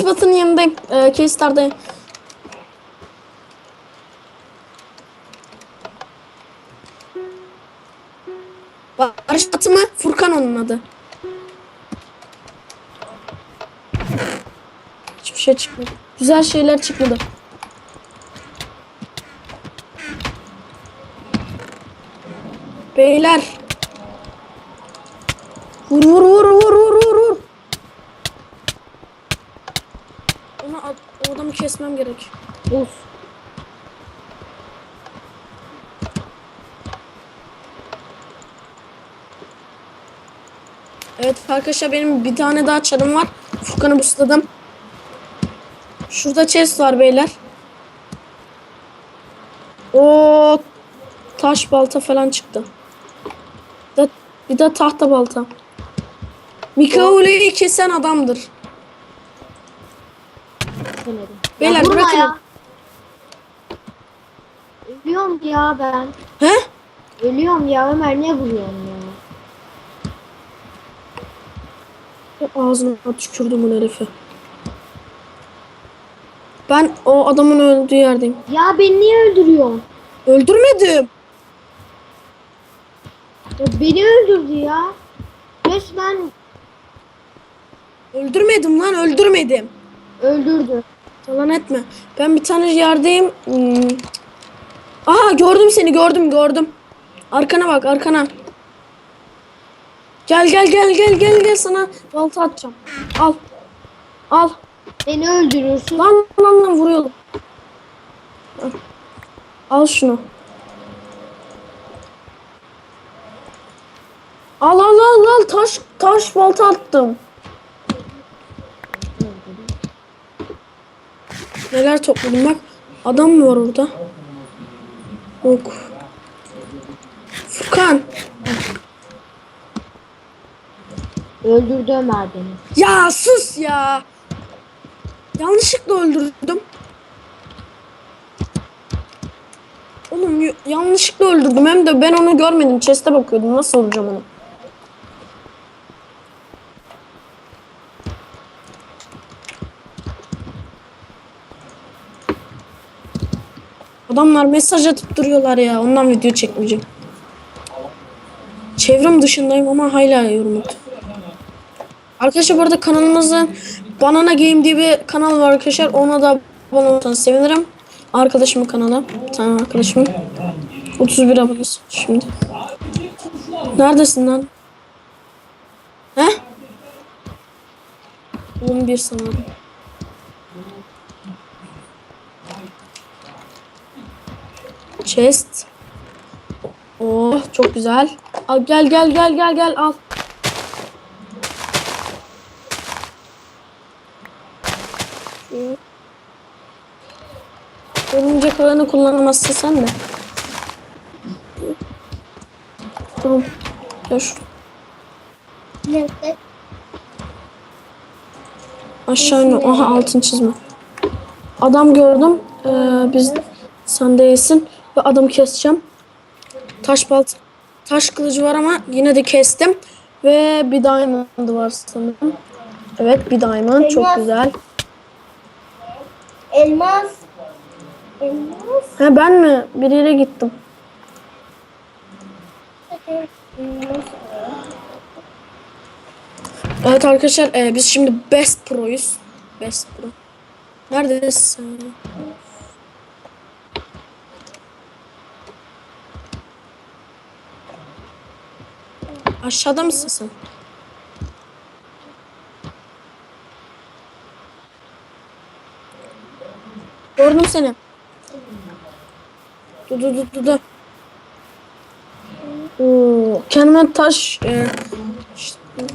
Batı'nın yanındayım. Ee, Keystar'dayım. Barış Batı mı? Furkan onun adı. Hiçbir şey çıkmadı. Güzel şeyler çıkmadı. Beyler. Vur vur vur vur. Onu adamı kesmem gerek. Of. Evet arkadaşlar benim bir tane daha çarım var. Furkan'ı busladım. Şurada chest var beyler. O taş balta falan çıktı. Bir de, bir de tahta balta. Mikaole'yi kesen adamdır. Demedim. Beyler vurma bırakın. ya. Ölüyorum ya ben. He? Ölüyorum ya Ömer ne vuruyorsun ya? Ağzına tükürdüm bu herifi. Ben o adamın öldüğü yerdeyim. Ya beni niye öldürüyorsun? Öldürmedim. Ya beni öldürdü ya. Resmen Öldürmedim lan öldürmedim. öldürdü. Yalan etme. Ben bir tane yerdeyim. Hmm. Aha gördüm seni gördüm gördüm. Arkana bak arkana. Gel gel gel gel gel gel sana balta atacağım. Al. Al. Beni öldürürsün. Lan lan lan vuruyorum. Al. Al şunu. Al al al al taş taş balta attım. Neler topladım bak. Adam mı var orada? Yok. Furkan. Öldürdü Ömer beni. Ya sus ya. Yanlışlıkla öldürdüm. Oğlum yanlışlıkla öldürdüm. Hem de ben onu görmedim. Chest'e bakıyordum. Nasıl olacağım onu? Adamlar mesaj atıp duruyorlar ya. Ondan video çekmeyeceğim. Çevrim dışındayım ama hala yorum at. Arkadaşlar bu arada kanalımızın Banana Game diye bir kanal var arkadaşlar. Ona da abone olursanız sevinirim. Arkadaşımın kanalı. Bir tane arkadaşımın. 31 abonesi şimdi. Neredesin lan? He? 11 sanırım. Chest. Oh çok güzel. Al gel gel gel gel gel al. Örümcek ağını kullanamazsın sen de. Tamam. Şu. Aşağı in. Aha altın çizme. Adam gördüm. Ee, biz sen değilsin. Ve adamı keseceğim. Taş balt taş kılıcı var ama yine de kestim. Ve bir diamond var sanırım. Evet bir diamond. Çok Elmas. güzel. Elmas. Elmas. Ha ben mi? Bir yere gittim. Evet arkadaşlar e, biz şimdi Best Pro'yuz. Best Pro. Neredesin? Aşağıda mısın sen? Gördüm seni. Dur dur dur dur. Oo, kendime taş e,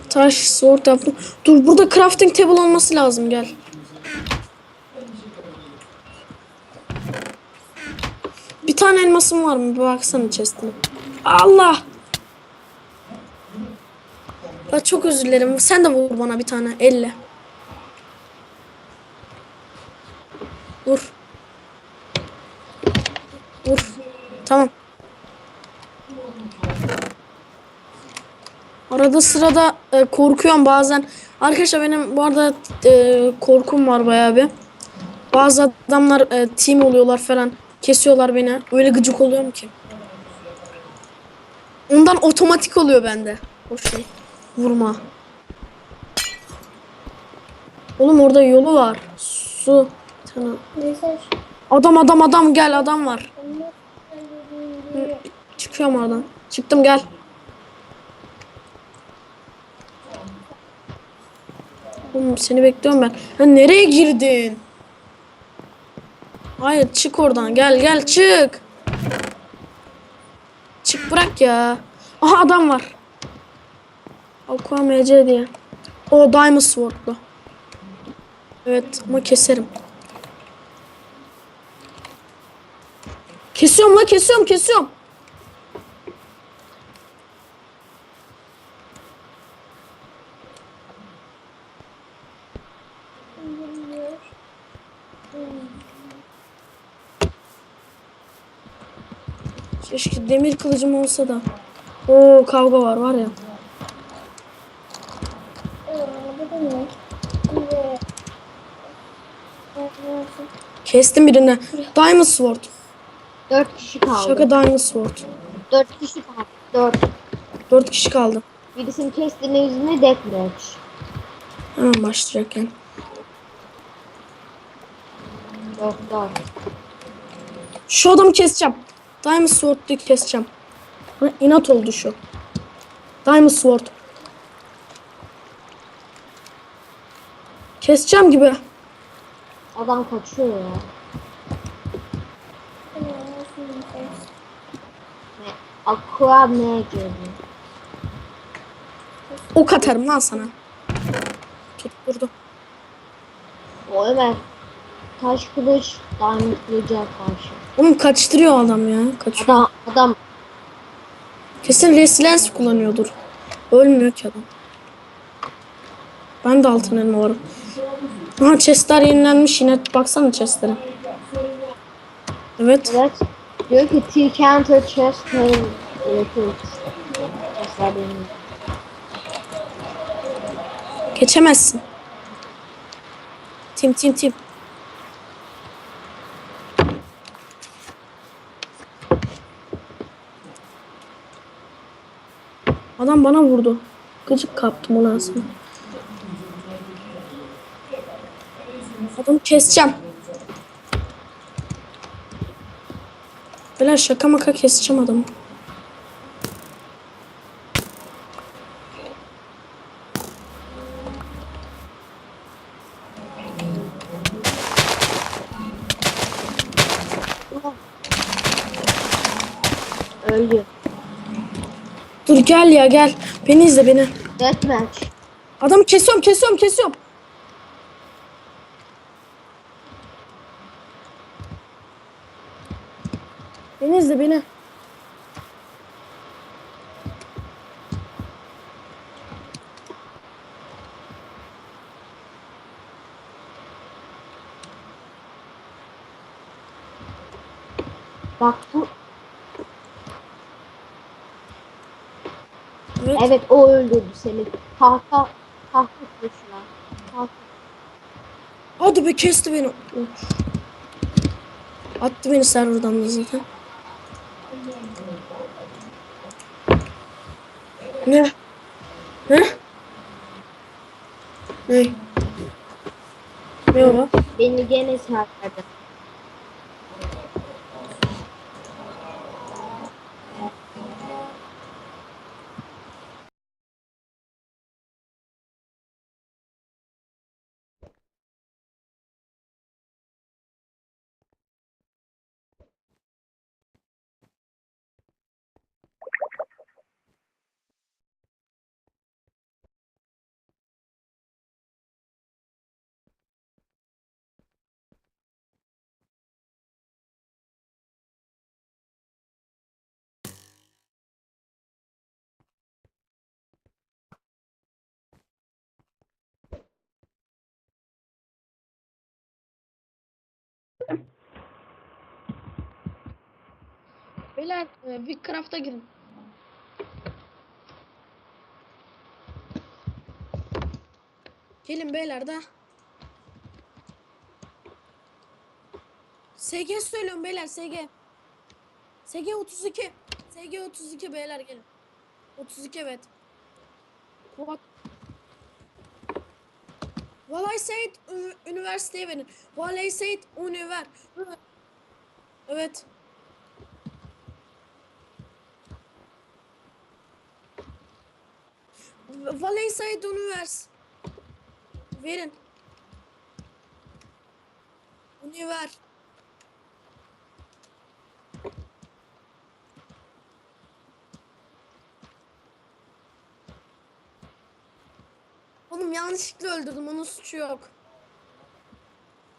taş sword yaptım. Dur burada crafting table olması lazım gel. Bir tane elmasım var mı? Bir baksana chest'ine. Allah! Ya çok özür dilerim. Sen de vur bana bir tane elle. Vur. Vur. Tamam. Ara arada sırada e, korkuyorum bazen. Arkadaşlar benim bu arada e, korkum var bayağı bir. Bazı adamlar e, team oluyorlar falan. Kesiyorlar beni. Öyle gıcık oluyorum ki. Ondan otomatik oluyor bende. O şey. Vurma. Oğlum orada yolu var. Su. Tamam. Adam adam adam gel adam var. Çıkıyorum oradan. Çıktım gel. Oğlum seni bekliyorum ben. Ha, nereye girdin? Hayır çık oradan. Gel gel çık. Çık bırak ya. Aha adam var. Aqua diye. O Diamond Sword'lu. Evet ama keserim. Kesiyorum la kesiyorum kesiyorum. Keşke demir kılıcım olsa da. Oo kavga var var ya. Bu da ne? Şimdi. Kestim birini. Diamond Sword. Dört kişi kaldı. Şaka Diamond Sword. Dört kişi kaldı. Dört. Dört kişi kaldı. Birisini kestiğine yüzüne deathmatch. Hemen başlayacakken. Dört dört. Şu adamı keseceğim. Diamond Sword'u keseceğim. Ha, inat oldu şu. Diamond Sword. Keseceğim gibi. Adam kaçıyor ya. Ne? Aqua girdi? Ok atarım lan sana. Tut vurdu. O Ömer. Taş kılıç, diamond kılıca karşı. Oğlum kaçtırıyor adam ya. Kaçıyor. Adam, adam Kesin resilience kullanıyordur. Ölmüyor ki adam. Ben de altın elma varım. Aha chestler yenilenmiş yine. Baksana chestlere. Evet. evet. Diyor ki T counter chest. Geçemezsin. Tim tim tim. Adam bana vurdu. Gıcık kaptım ona aslında. Adamı keseceğim. Böyle şaka maka keseceğim adamı. Öldü. Dur gel ya gel. Beni izle beni. Deathmatch. Adamı kesiyorum kesiyorum kesiyorum. Beni izle beni. Bak bu. Evet. Evet o öldürdü seni. Tahta. Tahta kılıçla. Tahta. Hadi be kesti beni. Attı beni serverdan da zaten. Ne? Ne? Ne? Ne o? Beni gene serverden. Beyler e, Wickcraft'a girin. Gelin beyler de. SG söylüyorum beyler SG. SG 32. SG 32 beyler gelin. 32 evet. What? Valay Seyit üniversiteye verin. Valay Seyit Üniver. Evet. Valay Seyit Univers. Verin. Univer. Oğlum yanlışlıkla öldürdüm. Onun suçu yok.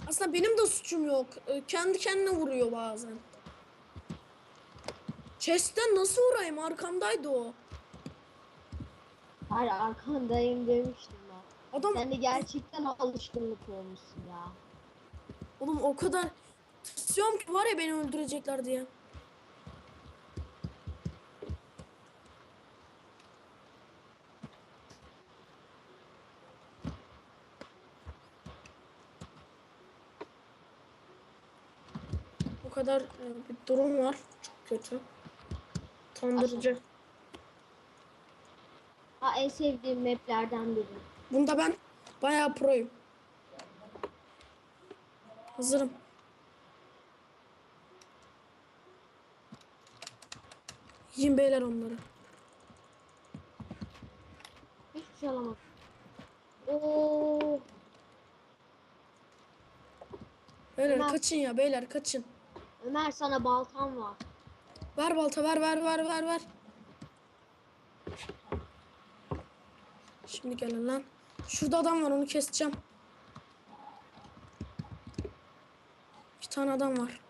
Aslında benim de suçum yok. Ee, Kendi kendine vuruyor bazen. Chest'ten nasıl vurayım? Arkamdaydı o. Hayır arkandayım demiştim ben. Adam Sen de gerçekten alışkınlık olmuşsun ya. oğlum o kadar tırsıyorum ki var ya beni öldürecekler diye. O kadar e, bir durum var. Çok kötü. Tandırıcı. Ha en sevdiğim maplerden biri. Bunda ben bayağı proyum. Hazırım. Yiyin beyler onları. Hiçbir şey alamadım. Oo, Beyler Ömer. kaçın ya beyler kaçın. Ömer sana baltam var. Ver balta ver ver ver ver ver. Şimdi gelin lan. Şurada adam var onu keseceğim. İki tane adam var.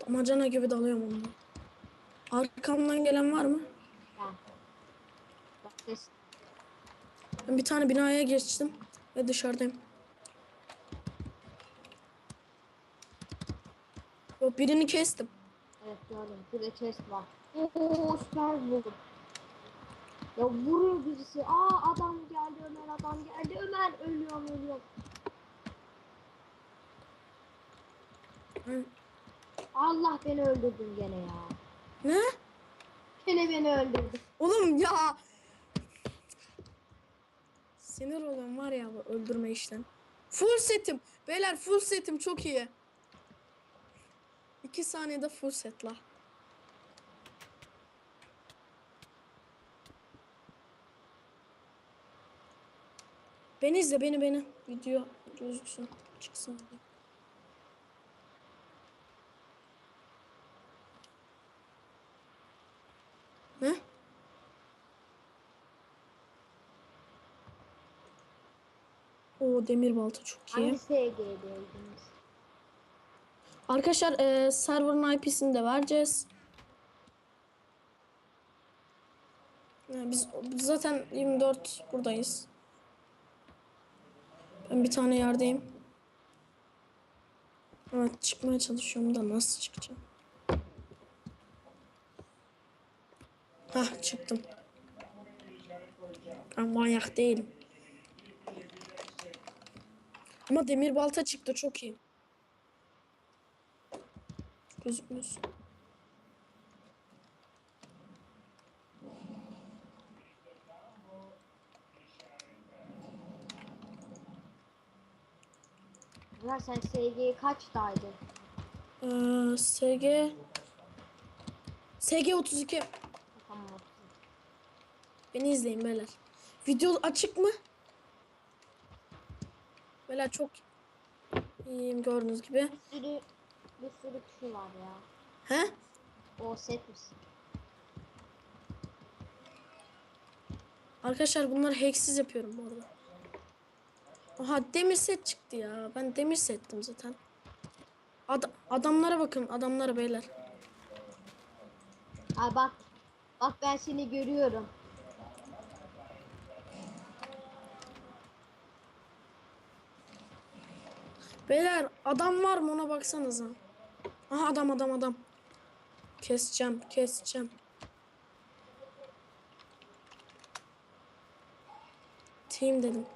Damacana gibi dalıyorum onunla. Arkamdan gelen var mı? Ben bir tane binaya geçtim ve dışarıdayım. Yok birini kestim. Evet gördüm. Burada chest var. Oo süper vurdum. Ya vuruyor birisi. Aa adam geldi Ömer adam geldi. Ömer ölüyorum ölüyorum. Hı. Allah beni öldürdün gene ya. Ne? Gene beni öldürdün. Oğlum ya. Sinir olan var ya bu öldürme işten. Full setim. Beyler full setim çok iyi. İki saniyede full set la. Beni izle beni beni. Video gözüksün. Çıksın. Ne? O demir balta çok iyi. Hangi SG'deydiniz? Arkadaşlar e, server'ın IP'sini de vereceğiz. Yani biz, biz zaten 24 buradayız. Ben bir tane yerdeyim. Evet çıkmaya çalışıyorum da nasıl çıkacağım? Hah çıktım. Ben manyak değilim. Ama demir balta çıktı çok iyi. Gözükmüyorsun. Ömer sen SG'yi kaçtaydın? Ee, SG SG 32. Tamam. Beni izleyin beyler. Video açık mı? Beyler çok iyiyim gördüğünüz gibi. Bir sürü bir sürü kişi var ya. He? O set misin? Arkadaşlar bunları hacksiz yapıyorum bu arada. Aha demir set çıktı ya. Ben demir settim zaten. Ad- adamlara bakın adamlara beyler. Ay bak. Bak ben seni görüyorum. Beyler adam var mı ona baksanıza. Aha adam adam adam. Keseceğim, keseceğim. Team dedim.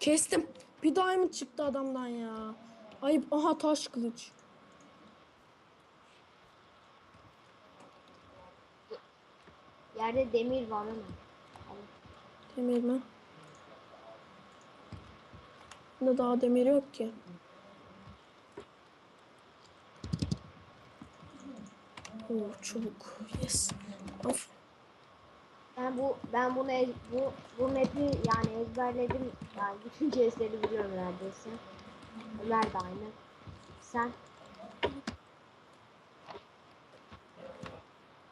Kestim. Bir diamond çıktı adamdan ya. Ayıp. Aha taş kılıç. Yerde demir var ama. Demir mi? Bunda daha demir yok ki. Oo, çubuk. Yes. Of. Ben bu ben bunu ez- bu bu map'i yani ezberledim. Yani bütün CS'leri biliyorum neredeyse. Ömer de aynı. Sen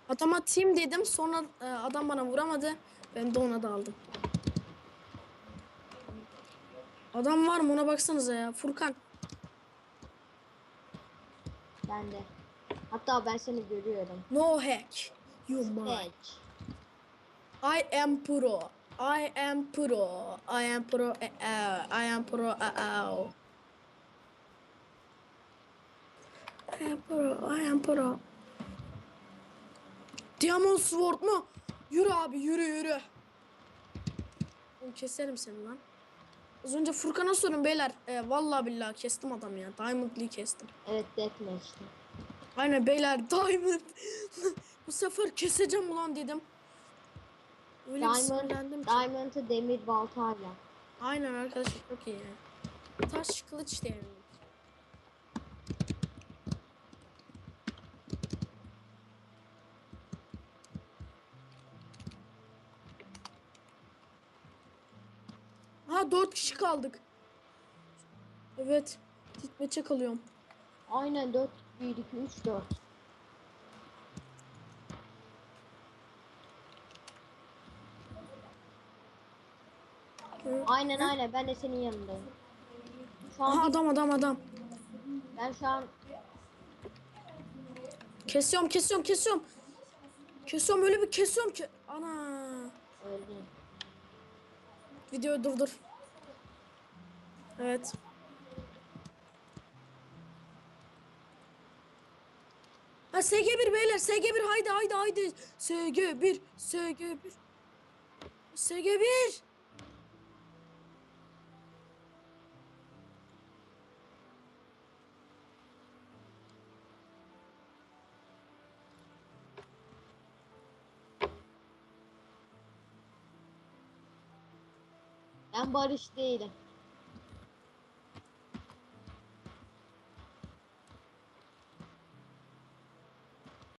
Adama team dedim. Sonra e, adam bana vuramadı. Ben de ona daldım. Adam var mı ona baksanıza ya. Furkan. ben de. Hatta ben seni görüyorum. No hack. You. Evet. I am pro. I am pro. I am pro. eh, eh, I am pro. I am pro. I am pro. Diamond Sword mu? Yürü abi yürü yürü. Oğlum keserim seni lan. Az önce Furkan'a sorun beyler. E, vallahi billahi kestim adam ya. Diamond Lee kestim. Evet deathmatch'ti. Aynen beyler Diamond. Bu sefer keseceğim ulan dedim. Öyle Diamond, sinirlendim ki. Diamond'ı demir baltayla. Aynen arkadaşlar çok iyi. Taş kılıç diyelim. Ha dört kişi kaldık. Evet. Ditmeçe kalıyorum. Aynen 4 1 2 3 4. Aynen aynen ben de senin yanındayım. Şu an Aha adam adam adam. ben şu an Kesiyorum kesiyorum kesiyorum. Kesiyorum öyle bir kesiyorum ki. Ana. öldüm. Videoyu durdur. Evet. Ha SG1 beyler SG1 haydi haydi haydi. SG1 SG1 SG1 Ben barış değilim.